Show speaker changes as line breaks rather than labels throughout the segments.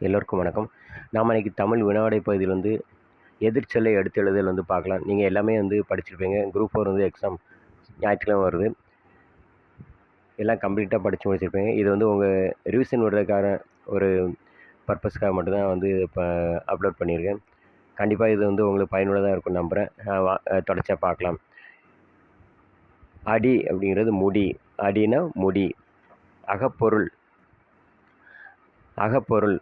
எல்லோருக்கும் வணக்கம். நாம் அன்றைக்கி தமிழ் வினாடை பகுதியில் வந்து எதிர்ச்சொல்லை எடுத்து எழுதல் வந்து பார்க்கலாம். நீங்கள் எல்லாமே வந்து படிச்சிருப்பீங்க. குரூப் ஃபோர் வந்து எக்ஸாம் ஞாயிற்றுக்கிழமை வருது. எல்லாம் கம்ப்ளீட்டாக படித்து முடிச்சிருப்பீங்க. இது வந்து உங்கள் ரிவிஷன் விடுறதுக்கான ஒரு பர்பஸ்க்காக மட்டும்தான் வந்து இப்போ அப்லோட் பண்ணியிருக்கேன். கண்டிப்பாக இது வந்து உங்களுக்கு பயனுள்ளதாக இருக்கும் நம்புகிறேன் தொடர்ச்சியாக பார்க்கலாம். அடி அப்படிங்கிறது முடி. அடினா முடி. அகப்பொருள். அகப்பொருள்.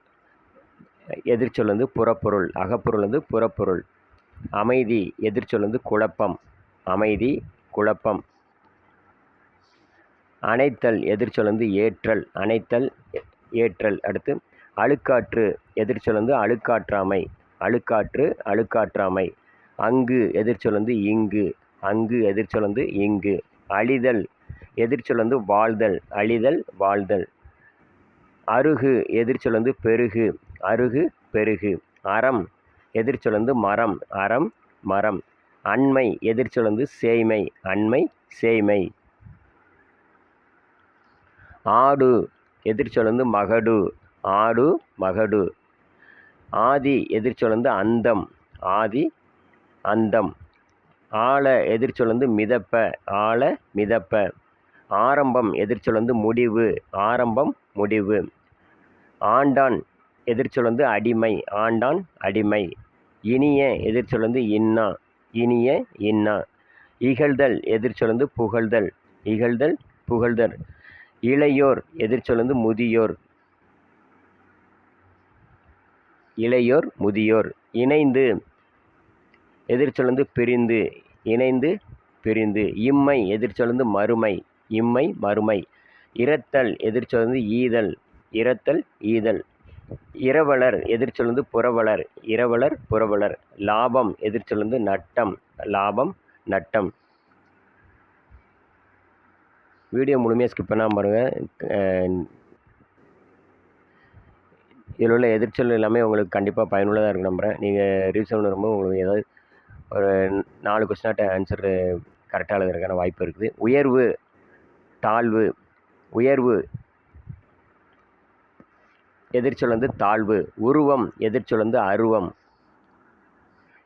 எதிர்ச்சொல் வந்து புறப்பொருள் அகப்பொருள் வந்து புறப்பொருள். அமைதி எதிர்ச்சொல் வந்து குழப்பம். அமைதி குழப்பம். அணைத்தல் எதிர்ச்சொல் வந்து ஏற்றல். அணைத்தல் ஏற்றல். அடுத்து அழுக்காற்று எதிர்ச்சொல் வந்து அழுக்காற்றாமை. அழுக்காற்று அழுக்காற்றாமை. அங்கு எதிர்ச்சொல் வந்து இங்கு. அங்கு எதிர்ச்சொல் வந்து இங்கு. அழிதல் எதிர்ச்சொல் வந்து வாழ்தல். அழிதல் வாழ்தல். அருகு எதிர்ச்சொல் வந்து பெருகு. அருகு பெருகு. அறம் எதிர்ச்சொலந்து மரம். அறம் மரம். அண்மை எதிர்ச்சொலந்து சேய்மை. அண்மை சேய்மை. ஆடு எதிர்ச்சொலந்து மகடு. ஆடு மகடு. ஆதி எதிர்ச்சொலந்து அந்தம். ஆதி அந்தம். ஆழ எதிர்ச்சொலந்து மிதப்ப. ஆழ மிதப்ப. ஆரம்பம் எதிர்ச்சொலந்து முடிவு. ஆரம்பம் முடிவு. ஆண்டான் எதிர்ச்சொல் வந்து அடிமை ஆண்டான் அடிமை. இனிய எதிர்ச்சொல் வந்து இன்னா இனிய இன்னா. இகழ்தல் எதிர்ச்சொல் வந்து புகழ்தல் இகழ்தல் புகழ்தல். இளையோர் எதிர்ச்சொல் வந்து முதியோர். இளையோர் முதியோர். இணைந்து எதிர்ச்சொல் வந்து பிரிந்து இணைந்து பிரிந்து. இம்மை எதிர்ச்சொல் வந்து மறுமை இம்மை மறுமை. இரத்தல் எதிர்ச்சொல் வந்து ஈதல் இரத்தல் ஈதல். இரவலர் எதிர்ச்சொல்லுந்து புறவலர். இரவலர் புறவலர். லாபம் எதிர்ச்சொல்லுந்து நட்டம். லாபம் நட்டம். வீடியோ முழுமையாக ஸ்கிப் பண்ணாமல் பாருங்கள் இதில் உள்ள எதிர்ச்சொல் எல்லாமே உங்களுக்கு கண்டிப்பாக பயனுள்ளதாக இருக்கும் நம்புகிறேன் நீங்கள் ரீசன் ரொம்ப உங்களுக்கு ஏதாவது ஒரு நாலு கொஸ்டினாட்ட ஆன்சர் கரெக்டாக எழுதுறதுக்கான வாய்ப்பு இருக்குது. உயர்வு தாழ்வு. உயர்வு எதிர்ச்சொல் வந்து தாழ்வு உருவம் எதிர்ச்சொல் வந்து அருவம்.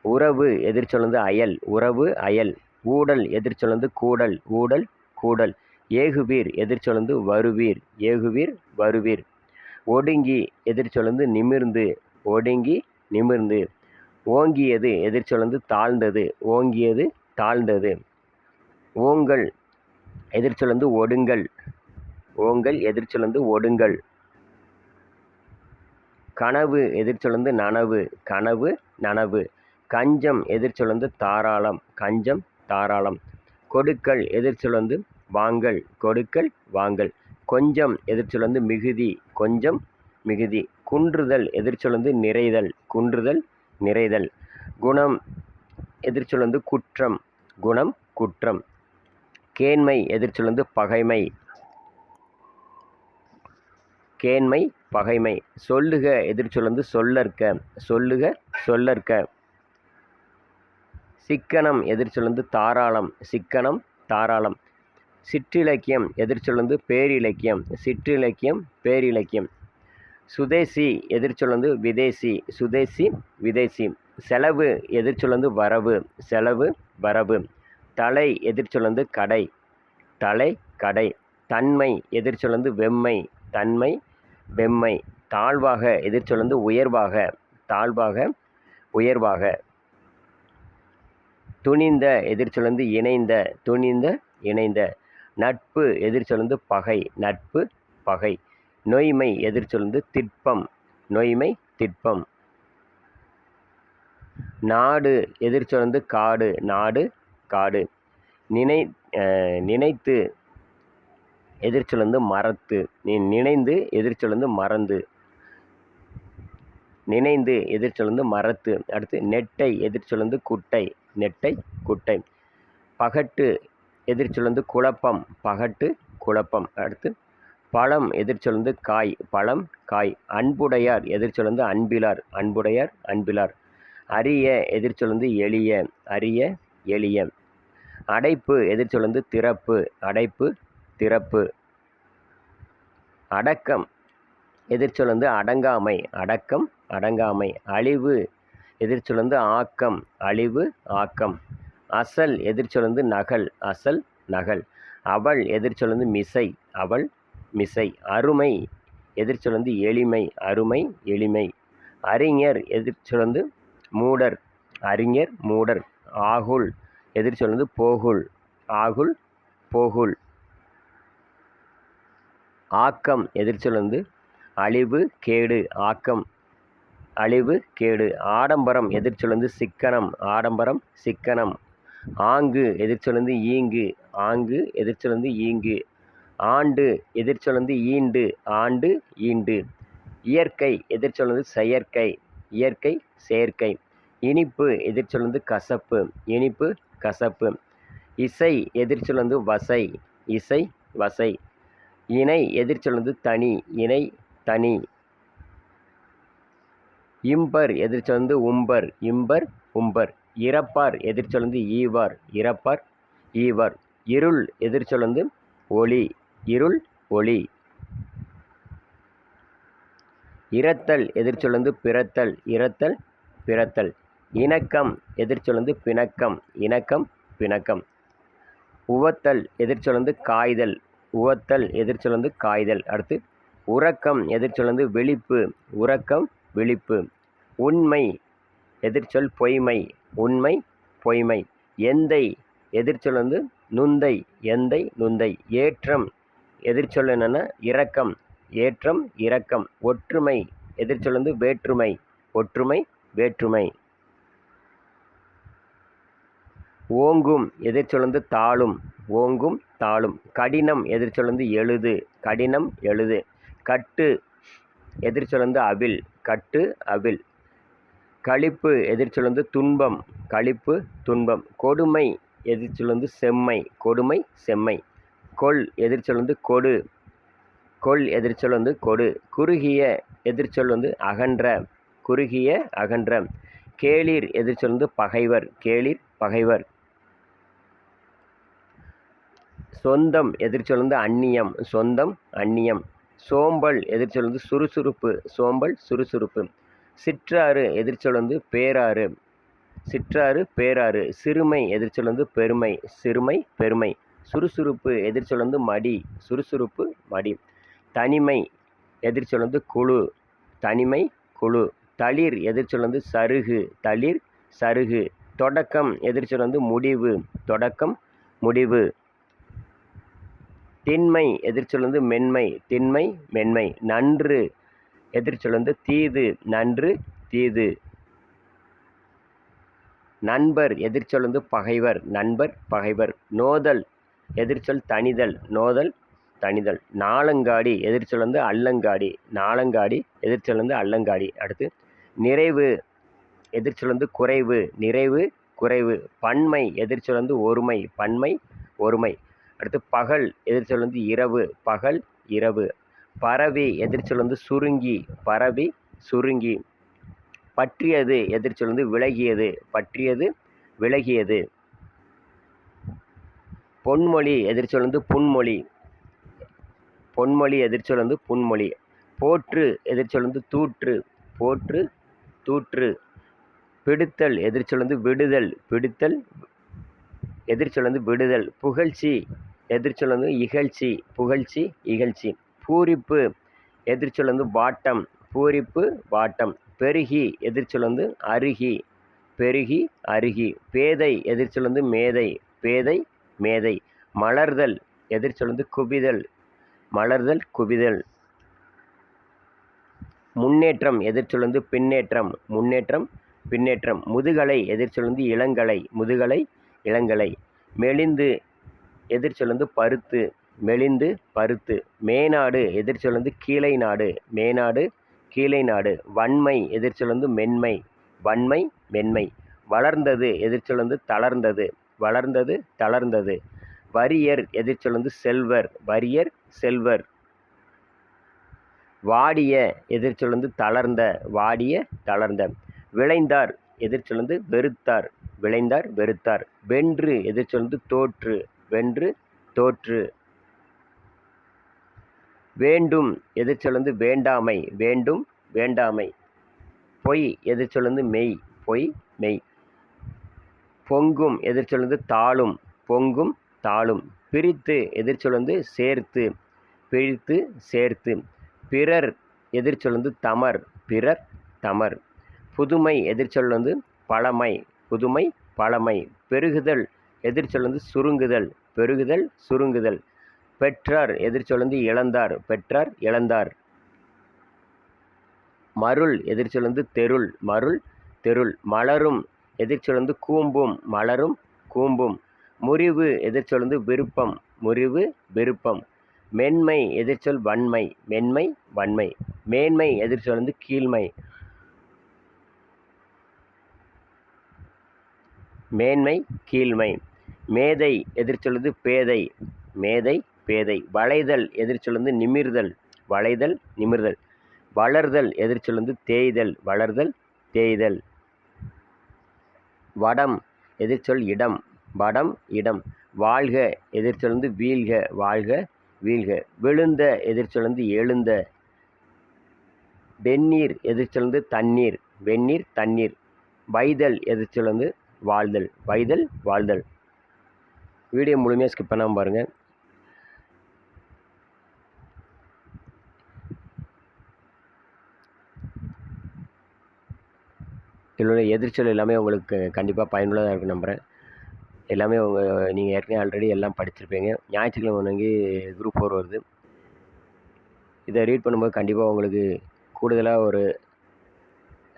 உறவு எதிர்ச்சொல் வந்து அயல் உறவு அயல். ஊடல் எதிர்ச்சொல் வந்து கூடல் ஊடல் கூடல். ஏகுவீர் எதிர்ச்சொல் வந்து வருவீர் ஏகுவீர் வருவீர். ஒடுங்கி எதிர்ச்சொல் வந்து நிமிர்ந்து ஒடுங்கி நிமிர்ந்து. ஓங்கியது எதிர்ச்சொல் வந்து தாழ்ந்தது ஓங்கியது தாழ்ந்தது. ஓங்கல் எதிர்ச்சொல் வந்து ஒடுங்கல் ஓங்கல் எதிர்ச்சொல் வந்து ஒடுங்கல். கனவு எதிர்ச்சொலந்து நனவு கனவு நனவு. கஞ்சம் எதிர்ச்சொல் வந்து தாராளம் கஞ்சம் தாராளம். கொடுக்கல் எதிர்ச்சொல் வந்து வாங்கல் கொடுக்கல் வாங்கல். கொஞ்சம் எதிர்ச்சொல் வந்து மிகுதி கொஞ்சம் மிகுதி. குன்றுதல் எதிர்ச்சொல் வந்து நிறைதல் குன்றுதல் நிறைதல். குணம் எதிர்ச்சொல் வந்து குற்றம் குணம் குற்றம். கேண்மை எதிர்ச்சொல் வந்து பகைமை. கேண்மை பகைமை. சொல்லுக எதிர்ச்சொல் வந்து சொல்லற்க. சொல்லுக சொல்லற்க. சிக்கனம் எதிர்ச்சொல் வந்து தாராளம். சிக்கனம் தாராளம். சிற்றிலக்கியம் எதிர்ச்சொல் வந்து பேரிலக்கியம். சிற்றிலக்கியம் பேரிலக்கியம். சுதேசி எதிர்ச்சொல் வந்து விதேசி. சுதேசி விதேசி. செலவு எதிர்ச்சொல் வந்து வரவு. செலவு வரவு. தலை எதிர்ச்சொல் வந்து கடை. தலை கடை. தன்மை எதிர்ச்சொல் வந்து வெம்மை. தன்மை வெம்மை தாழ்வாக எதிர்ச்சொல் வந்து உயர்வாக தாழ்வாக உயர்வாக. துணிந்த எதிர்ச்சொல் வந்து இணைந்த துணிந்த இணைந்த. நட்பு எதிர்ச்சொல் வந்து பகை நட்பு பகை. நொய்மை எதிர்ச்சொல் வந்து திட்பம் நொய்மை திட்பம். நாடு எதிர்ச்சொல் வந்து காடு நாடு காடு. நினை நினைத்து எதிர்ச்சொல் வந்து மறத்து நீ நினைந்து எதிர்ச்சொல் வந்து மறந்து. நினைந்து எதிர்ச்சொல் வந்து மறத்து. அடுத்து நெட்டை எதிர்ச்சொல் வந்து குட்டை. நெட்டை குட்டை. பகட்டு எதிர்ச்சொல் வந்து குழப்பம். பகட்டு குழப்பம். அடுத்து பழம் எதிர்ச்சொல் வந்து காய். பழம் காய். அன்புடையார் எதிர்ச்சொல் வந்து அன்பிலார். அன்புடையார் அன்பிலார். அரிய எதிர்ச்சொல் வந்து எளிய. அரிய எளிய. அடைப்பு எதிர்ச்சொல் வந்து திறப்பு. அடைப்பு திறப்பு. அடக்கம். எதிர்ச்சொல் வந்து அடங்காமை. அடக்கம் அடங்காமை. அழிவு. எதிர்ச்சொல் வந்து ஆக்கம். அழிவு ஆக்கம். அசல் எதிர்ச்சொல் வந்து நகல். அசல் நகல். அவள் எதிர்ச்சொல் வந்து மிசை. அவள் மிசை. அருமை எதிர்ச்சொல் வந்து எளிமை. அருமை எளிமை. அறிஞர் எதிர்ச்சொல் வந்து மூடர். அறிஞர் மூடர். ஆகுல் எதிர்ச்சொல் வந்து போகுல். ஆகுல் போகுல். ஆக்கம் எதிர்ச்சொல் வந்து அழிவு கேடு ஆக்கம். அழிவு கேடு. ஆடம்பரம் எதிர்ச்சொல் வந்து சிக்கனம். ஆடம்பரம் சிக்கனம். ஆங்கு எதிர்ச்சொல் வந்து ஈங்கு. ஆங்கு எதிர்ச்சொல் வந்து ஈங்கு. ஆண்டு எதிர்ச்சொல் வந்து ஈண்டு. ஆண்டு ஈண்டு. இயற்கை எதிர்ச்சொல் வந்து செயற்கை. இயற்கை செயற்கை. இனிப்பு எதிர்ச்சொல் வந்து கசப்பு. இனிப்பு கசப்பு. இசை எதிர்ச்சொல் வந்து வசை. இசை வசை. இணை எதிர்ச்சொல் வந்து தனி இணை தனி. இம்பர் எதிர்ச்சொல் வந்து உம்பர் இம்பர் உம்பர். இறப்பார் எதிர்ச்சொல் வந்து ஈவார் இறப்பார் ஈவார். இருள் எதிர்ச்சொல் வந்து ஒளி இருள் ஒளி. இரத்தல் எதிர்ச்சொல் வந்து பிறத்தல் இரத்தல் பிறத்தல். இணக்கம் எதிர்ச்சொல் வந்து பிணக்கம் இணக்கம் பிணக்கம். உவத்தல் எதிர்ச்சொல் வந்து காய்தல் உவத்தல் எதிர்ச்சொல் வந்து காய்தல். அடுத்து உறக்கம் எதிர்ச்சொல் வந்து விழிப்பு. உறக்கம் விழிப்பு. உண்மை எதிர்ச்சொல் பொய்மை. உண்மை பொய்மை. எந்தை எதிர்ச்சொல் வந்து நுந்தை. எந்தை நுந்தை. ஏற்றம் எதிர்ச்சொல் என்னென்னா? இரக்கம். ஏற்றம் இரக்கம். ஒற்றுமை எதிர்ச்சொல் வந்து வேற்றுமை. ஒற்றுமை வேற்றுமை. ஓங்கும் எதிர்ச்சொலந்து தாளும். ஓங்கும் தாளும். கடினம் எதிர்ச்சொலந்து எழுது. கடினம் எழுது. கட்டு எதிர்ச்சொலந்து அவில். கட்டு அவில். களிப்பு எதிர்ச்சொலந்து துன்பம். களிப்பு துன்பம். கொடுமை எதிர்ச்சொலந்து செம்மை. கொடுமை செம்மை. கொள் எதிர்ச்சொலந்து கொடு. கொள் எதிர்ச்சொல் வந்து கொடு. குறுகிய எதிர்ச்சொல் வந்து அகன்ற. குறுகிய அகன்ற. கேளிர் எதிர்ச்சொல் வந்து பகைவர். கேளிர் பகைவர். சொந்தம் எதிர்ச்சொல் வந்து அந்நியம் சொந்தம் அந்நியம். சோம்பல் எதிர்ச்சொல் வந்து சுறுசுறுப்பு சோம்பல் சுறுசுறுப்பு. சிற்றாறு எதிர்ச்சொல் வந்து பேராறு. சிற்றாறு பேராறு. சிறுமை எதிர்ச்சொல் வந்து பெருமை சிறுமை பெருமை. சுறுசுறுப்பு எதிர்ச்சொல் வந்து மடி சுறுசுறுப்பு மடி. தனிமை எதிர்ச்சொல் வந்து குழு தனிமை குழு. தளிர் எதிர்ச்சொல் வந்து சருகு தளிர் சருகு. தொடக்கம் எதிர்ச்சொல் வந்து முடிவு தொடக்கம் முடிவு. திண்மை எதிர்ச்சொல் வந்து மென்மை திண்மை மென்மை நன்று எதிர்ச்சொல் வந்து தீது நன்று தீது. நண்பர் எதிர்ச்சொல் வந்து பகைவர் நண்பர் பகைவர். நோதல் எதிர்ச்சொல் தனிதல் நோதல் தனிதல் நாளங்காடி எதிர்ச்சொல் வந்து அல்லங்காடி நாளங்காடி எதிர்ச்சொல் வந்து அல்லங்காடி. அடுத்து நிறைவு எதிர்ச்சொல் வந்து குறைவு நிறைவு குறைவு. பன்மை எதிர்ச்சொல் வந்து ஒருமை பன்மை ஒருமை. அடுத்து பகல் எதிர்ச்சொல் வந்து இரவு பகல் இரவு. பரவி எதிர்ச்சொல் வந்து சுருங்கி பரவி சுருங்கி. பற்றியது எதிர்ச்சொல் வந்து விலகியது பற்றியது விலகியது. பொன்மொழி எதிர்ச்சொல் வந்து புன்மொழி. பொன்மொழி எதிர்ச்சொல் வந்து புன்மொழி. போற்று எதிர்ச்சொல் வந்து தூற்று. போற்று தூற்று. பிடித்தல் எதிர்ச்சொல் வந்து விடுதல். பிடித்தல் எதிர்ச்சொல் வந்து விடுதல் புகழ்ச்சி. எதிர்ச்சொல் வந்து இகழ்ச்சி புகழ்ச்சி இகழ்ச்சி. பூரிப்பு எதிர்ச்சொல் வந்து வாட்டம். பூரிப்பு வாட்டம். பெருகி எதிர்ச்சொல் வந்து அருகி. பெருகி அருகி. பேதை எதிர்ச்சொல் வந்து மேதை. பேதை மேதை. மலர்தல் எதிர்ச்சொல் வந்து குவிதல். மலர்தல் குவிதல். முன்னேற்றம் எதிர்ச்சொல் வந்து பின்னேற்றம். முன்னேற்றம் பின்னேற்றம். முதுகலை எதிர்ச்சொல் வந்து இளங்கலை. முதுகலை இளங்கலை. மெலிந்து எதிர்ச்சொல் வந்து பருத்து மெலிந்து பருத்து. மேனாடு எதிர்ச்சொல் வந்து கீழை நாடு. மேனாடு கீழை நாடு. வன்மை எதிர்ச்சொல் வந்து மென்மை. வன்மை மென்மை. வளர்ந்தது எதிர்ச்சொல் வந்து தளர்ந்தது. வளர்ந்தது தளர்ந்தது. வரியர் எதிர்ச்சொல் வந்து செல்வர். வரியர் செல்வர். வாடிய எதிர்ச்சொல் வந்து தளர்ந்த. வாடிய தளர்ந்த. விளைந்தார் எதிர்ச்சொல் வந்து வெறுத்தார். விளைந்தார் வெறுத்தார். வென்று எதிர்ச்சொல் வந்து தோற்று. வென்று தோற்று. வேண்டும் எதிர்ச்சொல் வந்து வேண்டாமை. வேண்டும் வேண்டாமை. பொய் எதிர்ச்சொல் வந்து மெய். பொய் மெய். பொங்கும் எதிர்ச்சொல் வந்து தாளும். பொங்கும் தாளும். பிரித்து எதிர்ச்சொல் வந்து சேர்த்து. பிரித்து சேர்த்து. பிறர் எதிர்ச்சொல் வந்து தமர். பிறர் தமர். புதுமை எதிர்ச்சொல் வந்து பழமை புதுமை பழமை. பெருகுதல் எதிர்ச்சொல் வந்து சுருங்குதல் பெருகுதல் சுருங்குதல். பெற்றார் எதிர்ச்சொல் வந்து இழந்தார் பெற்றார் இழந்தார். மருள் எதிர்ச்சொல் வந்து தெருள் மருள் தெருள். மலரும் எதிர்ச்சொல் வந்து கூம்பும் மலரும் கூம்பும். முறிவு எதிர்ச்சொல் வந்து விருப்பம் முறிவு விருப்பம். மென்மை எதிர்ச்சொல் வன்மை மென்மை வன்மை. மேன்மை எதிர்ச்சொல் வந்து கீழ்மை. மேன்மை கீழ்மை. மேதை எதிர்ச்சொல்வது பேதை. மேதை பேதை. வளைதல் எதிர்ச்சொல்வது நிமிர்தல். வளைதல் நிமிர்தல். வளர்தல் எதிர்ச்சொலுந்து தேய்தல். வளர்தல் தேய்தல். வடம் எதிர்ச்சொல் இடம். வடம் இடம். வாழ்க எதிர்ச்சொலந்து வீழ்க. வாழ்க வீழ்க. விழுந்த எதிர்ச்சொலந்து எழுந்த. வெந்நீர் எதிர்ச்சொலந்து தண்ணீர். வெந்நீர் தண்ணீர். வைதல் எதிர்ச்சொலந்து வாழ்தல் வைதல் வாழ்தல். வீடியோ முழுமையாக ஸ்கிப் பண்ணாமல் பாருங்கள் இதில் எதிர்ச்சல் எதிர்ச்சொல் எல்லாமே உங்களுக்கு கண்டிப்பாக பயனுள்ளதாக இருக்கும் நம்புகிறேன் எல்லாமே உங்கள் நீங்கள் ஏற்கனவே ஆல்ரெடி எல்லாம் படிச்சிருப்பீங்க. ஞாயிற்றுக்கிழமை அன்னைக்கு குரூப் ஃபோர் வருது. இதை ரீட் பண்ணும்போது கண்டிப்பாக உங்களுக்கு கூடுதலாக ஒரு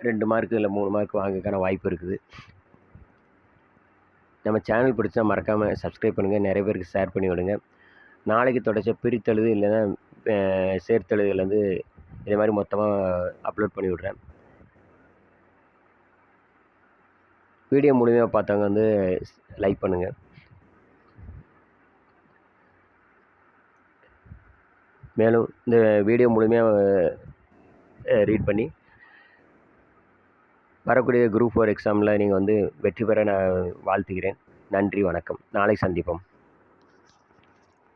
ரெண்டு மார்க்கு இல்லை மூணு மார்க் வாங்கறதுக்கான வாய்ப்பு இருக்குது. நம்ம சேனல் பிடிச்சா மறக்காமல் சப்ஸ்கிரைப் பண்ணுங்கள் நிறைய பேருக்கு ஷேர் பண்ணி விடுங்க. நாளைக்கு தொடச்ச பிரித்தெழுது இல்லைன்னா சேர்த்தெழுதலருந்து இதே மாதிரி மொத்தமாக அப்லோட் பண்ணி விடுறேன். வீடியோ முழுமையாக பார்த்தவங்க வந்து லைக் பண்ணுங்கள் மேலும் இந்த வீடியோ முழுமையாக ரீட் பண்ணி வரக்கூடிய குரூப் ஃபோர் எக்ஸாமில் நீங்கள் வந்து வெற்றி பெற நான் வாழ்த்துகிறேன். நன்றி வணக்கம். நாளை சந்திப்போம்.